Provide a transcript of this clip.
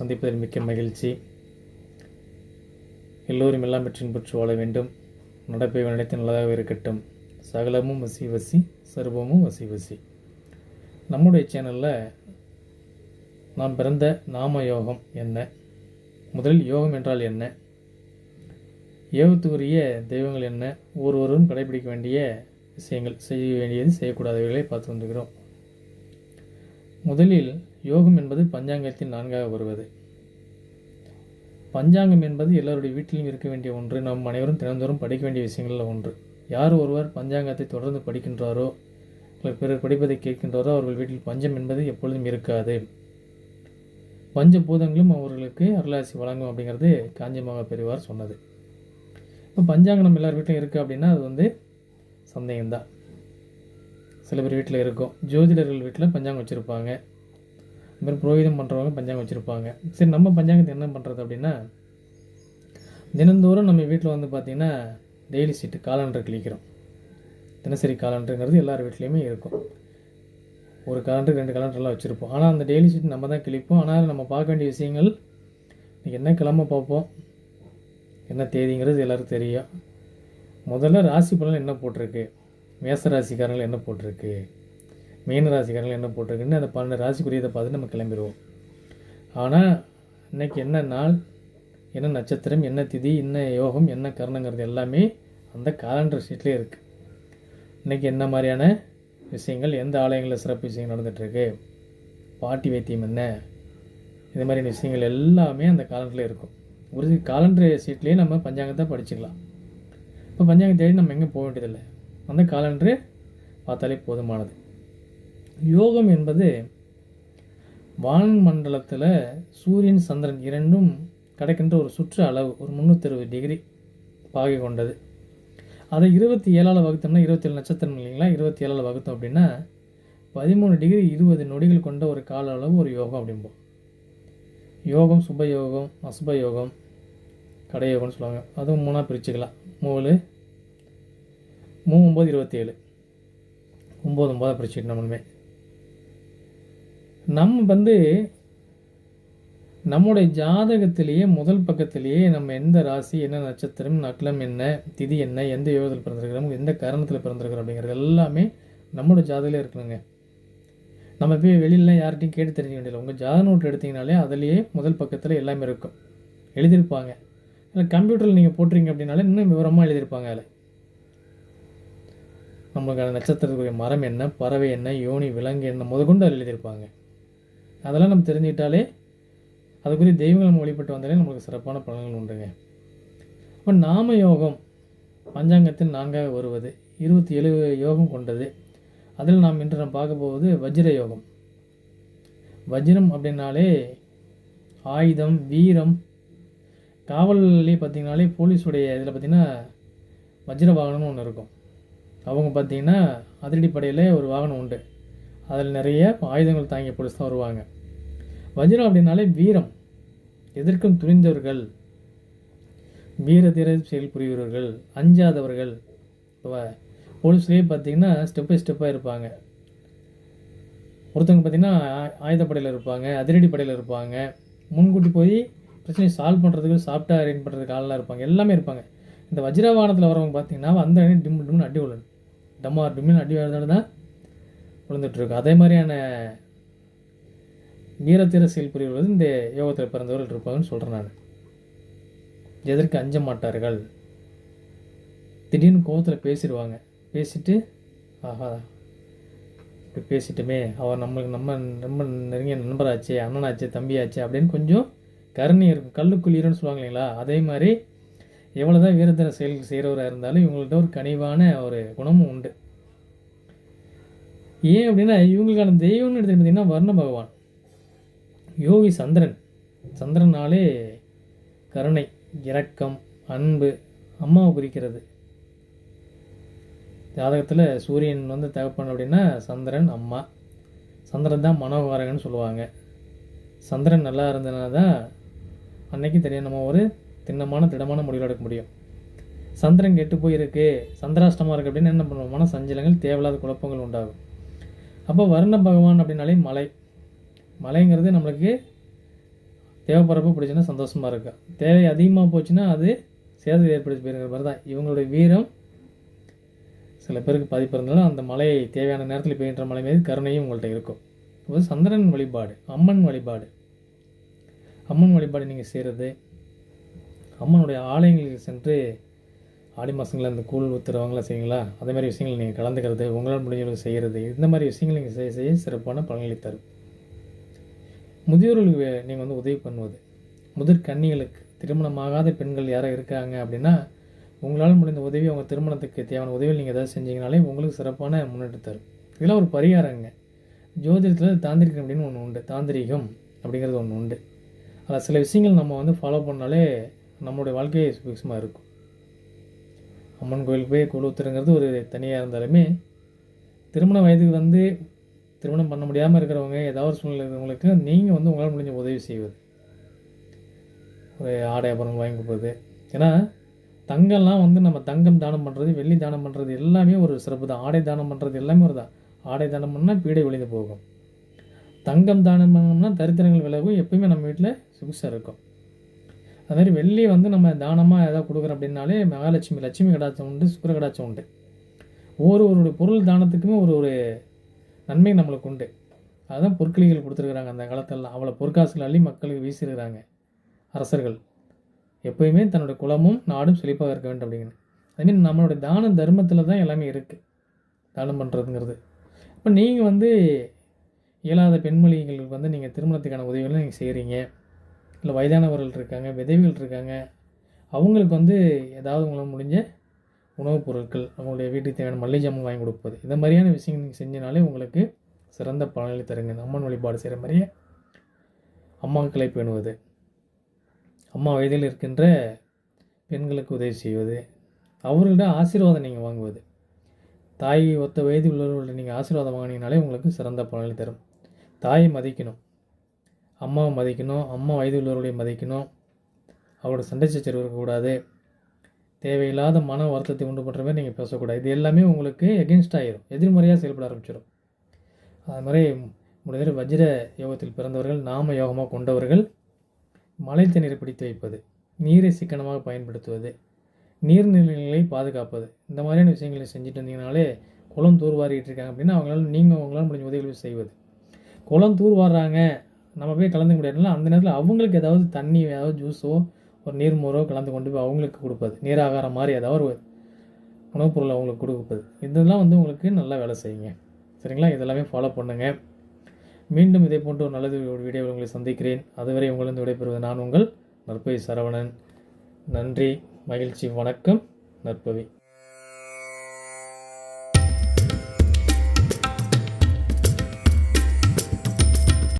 சந்திப்பதில் மிக்க மகிழ்ச்சி. எல்லோரும் எல்லாம் பெற்றின் பெற்று வாழ வேண்டும். நடப்பை நினைத்து நல்லதாக இருக்கட்டும். சகலமும் வசி வசி சர்வமும் வசி வசி. நம்முடைய சேனலில் நாம் பிறந்த நாம யோகம் என்ன? முதலில் யோகம் என்றால் என்ன? யோகத்துக்குரிய தெய்வங்கள் என்ன? ஒருவரும் கடைபிடிக்க வேண்டிய விஷயங்கள் செய்ய வேண்டியது செய்யக்கூடாதவைகளை பார்த்து வந்துக்கிறோம் முதலில் யோகம் என்பது பஞ்சாங்கத்தில் நான்காக வருவது. பஞ்சாங்கம் என்பது எல்லோருடைய வீட்டிலும் இருக்க வேண்டிய ஒன்று. நம் அனைவரும் தினந்தோறும் படிக்க வேண்டிய விஷயங்களில் ஒன்று. யார் ஒருவர் பஞ்சாங்கத்தை தொடர்ந்து படிக்கின்றாரோ இல்லை பிறர் படிப்பதை கேட்கின்றாரோ அவர்கள் வீட்டில் பஞ்சம் என்பது எப்பொழுதும் இருக்காது. பஞ்ச பூதங்களும் அவர்களுக்கு அருளாசி வழங்கும் அப்படிங்கிறது காஞ்சிமாக பெரியவார் சொன்னது. இப்போ பஞ்சாங்கம் நம்ம எல்லார் வீட்டிலும் இருக்குது அப்படின்னா அது வந்து சந்தேகம்தான். சில பேர் வீட்டில் இருக்கும். ஜோதிடர்கள் வீட்டில் பஞ்சாங்கம் வச்சுருப்பாங்க. மாதிரி புரோகிதம் பண்ணுறவங்க பஞ்சாங்கம் வச்சுருப்பாங்க. சரி நம்ம பஞ்சாங்கத்தை என்ன பண்ணுறது அப்படின்னா தினந்தோறும் நம்ம வீட்டில் வந்து பார்த்திங்கன்னா டெய்லி சீட்டு காலண்டர் கிழிக்கிறோம். தினசரி காலண்டருங்கிறது எல்லார் வீட்லேயுமே இருக்கும். ஒரு காலண்டர் ரெண்டு காலண்டர்லாம் வச்சுருப்போம். ஆனால் அந்த டெய்லி சீட் நம்ம தான் கிழிப்போம். ஆனால் நம்ம பார்க்க வேண்டிய விஷயங்கள் இன்றைக்கி என்ன கிழமை பார்ப்போம்? என்ன தேதிங்கிறது எல்லோரும் தெரியும். முதல்ல ராசி பலன் என்ன போட்டிருக்கு? மேச ராசிக்காரங்கள் என்ன போட்டிருக்கு? மீன ராசிக்காரங்கள் என்ன போட்டிருக்குன்னு அந்த பன்னெண்டு ராசிக்குரியதை பார்த்து நம்ம கிளம்பிடுவோம் ஆனால் இன்னைக்கு என்ன நாள் என்ன நட்சத்திரம் என்ன திதி என்ன யோகம் என்ன கரணங்கிறது எல்லாமே அந்த காலண்டர் ஷீட்லேயே இருக்குது இன்றைக்கி என்ன மாதிரியான விஷயங்கள் எந்த ஆலயங்களில் சிறப்பு விஷயங்கள் நடந்துகிட்ருக்கு பாட்டி வைத்தியம் என்ன இது மாதிரியான விஷயங்கள் எல்லாமே அந்த காலண்டரில் இருக்கும். ஒரு காலண்டர் சீட்லேயே நம்ம பஞ்சாங்கத்தை படிச்சுக்கலாம். இப்போ பஞ்சாங்கம் தேடி நம்ம எங்கே போக வேண்டியதில்லை. அந்த காலண்டரு பார்த்தாலே போதுமானது. யோகம் என்பது வான் மண்டலத்தில் சூரியன் சந்திரன் இரண்டும் கிடைக்கின்ற ஒரு சுற்று அளவு ஒரு முந்நூற்றி டிகிரி பாகை கொண்டது. அதை இருபத்தி ஏழால் வகுத்தோம்னா இருபத்தேழு நட்சத்திரம் இல்லைங்களா? இருபத்தி ஏழால் வகுத்தோம் அப்படின்னா பதிமூணு டிகிரி இருபது நொடிகள் கொண்ட ஒரு கால அளவு ஒரு யோகம் அப்படிம்போம். யோகம் சுப யோகம் அசுப யோகம் கடையோகம்னு சொல்லுவாங்க. அதுவும் மூணாக பிரிச்சுக்கலாம். மூணு மூணு ஒம்பது இருபத்தேழு. ஒம்பது ஒம்பதாக பிரிச்சுக்கணும் நம்மளுமே. நம்ம வந்து நம்முடைய ஜாதகத்திலேயே முதல் பக்கத்திலேயே நம்ம எந்த ராசி என்ன நட்சத்திரம் நக்லம் என்ன திதி என்ன எந்த யோகத்தில் பிறந்திருக்கிறோம் எந்த காரணத்தில் பிறந்திருக்கிறோம் அப்படிங்கிறது எல்லாமே நம்மளோட ஜாதகத்திலே இருக்கணுங்க. நம்ம போய் வெளியிலலாம் யார்கிட்டையும் கேட்டு தெரிஞ்சுக்க வேண்டியதில்லை. உங்கள் ஜாதக நோட்டு எடுத்திங்கனாலே அதுலேயே முதல் பக்கத்தில் எல்லாமே இருக்கும். எழுதியிருப்பாங்க. இல்லை கம்ப்யூட்டரில் நீங்கள் போட்டுறீங்க அப்படின்னாலே இன்னும் விவரமாக எழுதியிருப்பாங்க அதில். நம்மளுக்கான நட்சத்திரத்துக்குரிய மரம் என்ன பறவை என்ன யோனி விலங்கு என்ன முதற்கொண்டு அதில் எழுதியிருப்பாங்க. அதெல்லாம் நம்ம தெரிஞ்சுக்கிட்டாலே அதுக்குரிய தெய்வங்கள் நம்ம வழிபட்டு வந்தாலே நம்மளுக்கு சிறப்பான பலன்கள் உண்டுங்க. இப்போ நாம யோகம் பஞ்சாங்கத்தில் நான்காக வருவது இருபத்தி ஏழு யோகம் கொண்டது. அதில் நாம் இன்று நாம் பார்க்க போவது வஜ்ர யோகம். வஜ்ரம் அப்படின்னாலே ஆயுதம் வீரம். காவல்லே பார்த்தீங்கனாலே போலீஸுடைய இதில் பார்த்திங்கன்னா வஜ்ர வாகனம்னு ஒன்று இருக்கும். அவங்க பார்த்திங்கன்னா அதிரடிப்படையில் ஒரு வாகனம் உண்டு. அதில் நிறைய ஆயுதங்கள் தாங்கிய போலீஸ் தான் வருவாங்க. வஜ்ரம் அப்படின்னாலே வீரம். எதிர்க்கும் துணிந்தவர்கள் வீரதீர செயல் புரிகிறவர்கள் அஞ்சாதவர்கள். இப்போ போலீஸ்லேயே பார்த்தீங்கன்னா ஸ்டெப் பை ஸ்டெப்பாக இருப்பாங்க. ஒருத்தவங்க பார்த்தீங்கன்னா ஆயுதப்படையில் இருப்பாங்க அதிரடி படையில் இருப்பாங்க. முன்கூட்டி போய் பிரச்சனையை சால்வ் பண்ணுறதுக்கு சாப்பிட்டா அரேஞ்ச் பண்ணுறதுக்கு ஆளெலாம் இருப்பாங்க. எல்லாமே இருப்பாங்க. இந்த வஜ்ரவாகனத்தில் வரவங்க பார்த்தீங்கன்னா அந்த டிம் டிம்னு அடி விழணும் டம்மா டிம்னு அடி விழுந்தாலும் தான் விழுந்துட்டுருக்கு. அதே மாதிரியான வீரத்தீர செயல் புரிவது இந்த யோகத்தில் பிறந்தவர்கள் இருப்பாங்கன்னு சொல்கிறேன் நான். எதற்கு அஞ்ச மாட்டார்கள்? திடீர்னு கோபத்தில் பேசிடுவாங்க. பேசிட்டு ஆஹா இப்படி பேசிட்டுமே. அவர் நம்மளுக்கு நம்ம ரொம்ப நெருங்கிய நண்பராச்சே அண்ணனாச்சே தம்பியாச்சே அப்படின்னு கொஞ்சம் கருணை இருக்கும் கல்லுக்குள்ளீரன்னு சொல்லுவாங்க இல்லைங்களா? அதே மாதிரி எவ்வளோ தான் வீரத்தர செயல் செய்கிறவராக இருந்தாலும் இவங்கள்ட்ட ஒரு கனிவான ஒரு குணமும் உண்டு. ஏன் அப்படின்னா இவங்களுக்கான தெய்வம்னு எடுத்து பார்த்தீங்கன்னா வர்ண பகவான். யோகி சந்திரன். சந்திரனாலே கருணை இரக்கம் அன்பு அம்மாவை குறிக்கிறது. ஜாதகத்தில் சூரியன் வந்து தகப்பன் அப்படின்னா சந்திரன் அம்மா. சந்திரன் தான் மனோகாரகன்னு சொல்லுவாங்க. சந்திரன் நல்லா இருந்ததுனால தான் அன்னைக்கு தெரியும் நம்ம ஒரு திண்ணமான திடமான முடிவு எடுக்க முடியும். சந்திரன் கெட்டு போயிருக்கு சந்திராஷ்டமாக இருக்குது அப்படின்னு என்ன பண்ணுவோம்? மன சஞ்சலங்கள் தேவையில்லாத குழப்பங்கள் உண்டாகும். அப்போ வருண பகவான் அப்படின்னாலே மலை. மலைங்கிறது நம்மளுக்கு தேவைப்படுறப்ப பிடிச்சுன்னா சந்தோஷமாக இருக்கும் தேவை அதிகமாக போச்சுன்னா அது சேதத்தை ஏற்படுத்தி போயிருக்கிற மாதிரி தான். இவங்களுடைய வீரம் சில பேருக்கு பாதிப்பு இருந்தாலும் அந்த மலை தேவையான நேரத்தில் பெய்கின்ற மலை மீது கருணையும் உங்கள்கிட்ட இருக்கும். இப்போ சந்திரன் வழிபாடு அம்மன் வழிபாடு. அம்மன் வழிபாடு நீங்கள் செய்கிறது அம்மனுடைய ஆலயங்களுக்கு சென்று ஆடி மாதங்களில் அந்த கூழ் ஊற்றுறவங்களாம் செய்வீங்களா? அதே மாதிரி விஷயங்கள் நீங்கள் கலந்துக்கிறது உங்களால் முடிஞ்சவங்களுக்கு செய்கிறது இந்த மாதிரி விஷயங்கள் நீங்கள் செய்ய செய்ய சிறப்பான பலன்களை தரும். முதியோர்களுக்கு நீங்கள் வந்து உதவி பண்ணுவது. முதிர் கண்ணிகளுக்கு திருமணமாகாத பெண்கள் யாராக இருக்காங்க அப்படின்னா உங்களால் முடிந்த உதவி அவங்க திருமணத்துக்கு தேவையான உதவிகள் நீங்கள் ஏதாவது செஞ்சீங்கனாலே உங்களுக்கு சிறப்பான முன்னேற்றம் தரும். இதெல்லாம் ஒரு பரிகாரங்க. ஜோதிடத்தில் தாந்திரிகம் அப்படின்னு ஒன்று உண்டு. தாந்திரிகம் அப்படிங்கிறது ஒன்று உண்டு. அதில் சில விஷயங்கள் நம்ம வந்து ஃபாலோ பண்ணாலே நம்மளுடைய வாழ்க்கையே சுபிக்ஷமாக இருக்கும். அம்மன் கோயிலுக்கு போய் குழு ஒரு தனியாக இருந்தாலுமே திருமண வயதுக்கு வந்து திருமணம் பண்ண முடியாமல் இருக்கிறவங்க ஏதாவது ஒரு சூழ்நிலை இருக்கிறவங்களுக்கு நீங்கள் வந்து உங்களால் முடிஞ்ச உதவி செய்வது. ஒரு ஆடை அப்புறம் வாங்கி கொடுப்பது. ஏன்னா தங்கம்லாம் வந்து நம்ம தங்கம் தானம் பண்ணுறது வெள்ளி தானம் பண்ணுறது எல்லாமே ஒரு சிறப்பு தான். ஆடை தானம் பண்ணுறது எல்லாமே ஒரு தான். ஆடை தானம் பண்ணால் பீடை விழுந்து போகும். தங்கம் தானம் பண்ணோம்னா தரித்திரங்கள் விலகும். எப்பயுமே நம்ம வீட்டில் சுகுசாக இருக்கும். அது மாதிரி வெள்ளி வந்து நம்ம தானமாக ஏதாவது கொடுக்குறோம் அப்படின்னாலே மகாலட்சுமி லட்சுமி கடாச்சம் உண்டு சுக்கர கடாச்சம் உண்டு. ஒவ்வொரு ஒரு பொருள் தானத்துக்குமே ஒரு ஒரு நன்மை நம்மளுக்கு உண்டு. அதுதான் பொற்களிகள் கொடுத்துருக்குறாங்க அந்த காலத்திலலாம். அவ்வளோ பொற்காசுகள் அள்ளி மக்களுக்கு வீசிருக்கிறாங்க அரசர்கள். எப்பயுமே தன்னோட குலமும் நாடும் செழிப்பாக இருக்க வேண்டும் அப்படிங்கிறது அதுமாரி நம்மளுடைய தான தர்மத்தில் தான் எல்லாமே இருக்குது தானம் பண்ணுறதுங்கிறது இப்போ நீங்கள் வந்து இயலாத பெண்மொழிகளுக்கு வந்து நீங்கள் திருமணத்துக்கான உதவிகளை நீங்கள் செய்கிறீங்க இல்லை வயதானவர்கள் இருக்காங்க விதவிகள் இருக்காங்க அவங்களுக்கு வந்து ஏதாவது உங்களால் முடிஞ்ச உணவுப் பொருட்கள் அவங்களுடைய வீட்டுக்கு தேவையான மல்லிகை ஜாமான் வாங்கி கொடுப்பது. இந்த மாதிரியான விஷயங்கள் நீங்கள் செஞ்சனாலே உங்களுக்கு சிறந்த பலனை தருங்க. அம்மன் வழிபாடு செய்கிற மாதிரியே அம்மாக்களை பேணுவது அம்மா வயதில் இருக்கின்ற பெண்களுக்கு உதவி செய்வது அவர்களிடம் ஆசீர்வாதம் நீங்கள் வாங்குவது. தாய் ஒத்த வயது உள்ளவர்கள்ட்ட நீங்கள் ஆசீர்வாதம் வாங்கினீங்கனாலே உங்களுக்கு சிறந்த பலனை தரும். தாயை மதிக்கணும். அம்மாவை மதிக்கணும் அம்மா வயது உள்ளவர்களை மதிக்கணும் அவரோட சண்டை சச்சரவு இருக்கக்கூடாது. தேவையில்லாத மன வருத்தத்தை உண்டு பண்ணுற மாதிரி நீங்கள் பேசக்கூடாது. இது எல்லாமே உங்களுக்கு எகென்ஸ்ட் ஆகிரும் எதிர்மறையாக செயல்பட ஆரம்பிச்சிடும் அது மாதிரி முடிஞ்ச வஜ்ர யோகத்தில் பிறந்தவர்கள் நாம யோகமாக கொண்டவர்கள் மழை தண்ணீரை பிடித்து வைப்பது நீரை சிக்கனமாக பயன்படுத்துவது நீர்நிலைகளை பாதுகாப்பது இந்த மாதிரியான விஷயங்களை செஞ்சுட்டு வந்தீங்கனாலே குளம் தூர்வாரிட்டு இருக்காங்க அப்படின்னா அவங்களால நீங்கள் அவங்களால முடிஞ்ச உதவிகள் செய்வது. குளம் தூர்வாடுறாங்க நம்ம போய் கலந்துக்க முடியாதுனால அந்த நேரத்தில் அவங்களுக்கு ஏதாவது தண்ணி ஏதாவது ஜூஸோ ஒரு நீர்மோரோ கலந்து கொண்டு போய் அவங்களுக்கு கொடுப்பது. நீராகாரம் மாதிரி ஏதாவது ஒரு உணவுப் பொருளை அவங்களுக்கு கொடுப்பது. இதெல்லாம் வந்து உங்களுக்கு நல்லா வேலை செய்யுங்க. சரிங்களா? இதெல்லாமே ஃபாலோ பண்ணுங்கள் மீண்டும் இதே போன்ற ஒரு நல்லது ஒரு வீடியோவில் உங்களை சந்திக்கிறேன். அதுவரை உங்களிருந்து விடைபெறுவது நான் உங்கள் நற்பவி சரவணன். நன்றி மகிழ்ச்சி வணக்கம் நற்பவி.